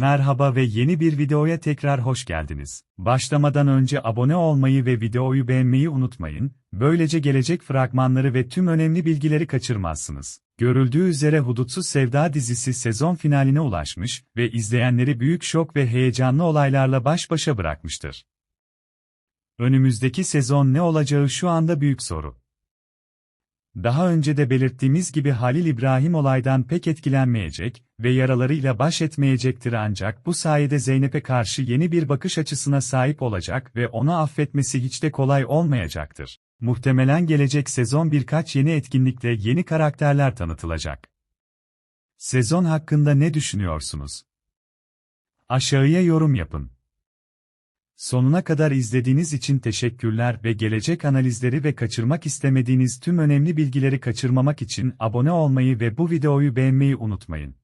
Merhaba ve yeni bir videoya tekrar hoş geldiniz. Başlamadan önce abone olmayı ve videoyu beğenmeyi unutmayın, böylece gelecek fragmanları ve tüm önemli bilgileri kaçırmazsınız. Görüldüğü üzere Hudutsuz Sevda dizisi sezon finaline ulaşmış ve izleyenleri büyük şok ve heyecanlı olaylarla baş başa bırakmıştır. Önümüzdeki sezon ne olacağı şu anda büyük soru. Daha önce de belirttiğimiz gibi Halil İbrahim olaydan pek etkilenmeyecek ve yaralarıyla baş etmeyecektir ancak bu sayede Zeynep'e karşı yeni bir bakış açısına sahip olacak ve onu affetmesi hiç de kolay olmayacaktır. Muhtemelen gelecek sezon birkaç yeni etkinlikle yeni karakterler tanıtılacak. Sezon hakkında ne düşünüyorsunuz? Aşağıya yorum yapın. Sonuna kadar izlediğiniz için teşekkürler ve gelecek analizleri ve kaçırmak istemediğiniz tüm önemli bilgileri kaçırmamak için abone olmayı ve bu videoyu beğenmeyi unutmayın.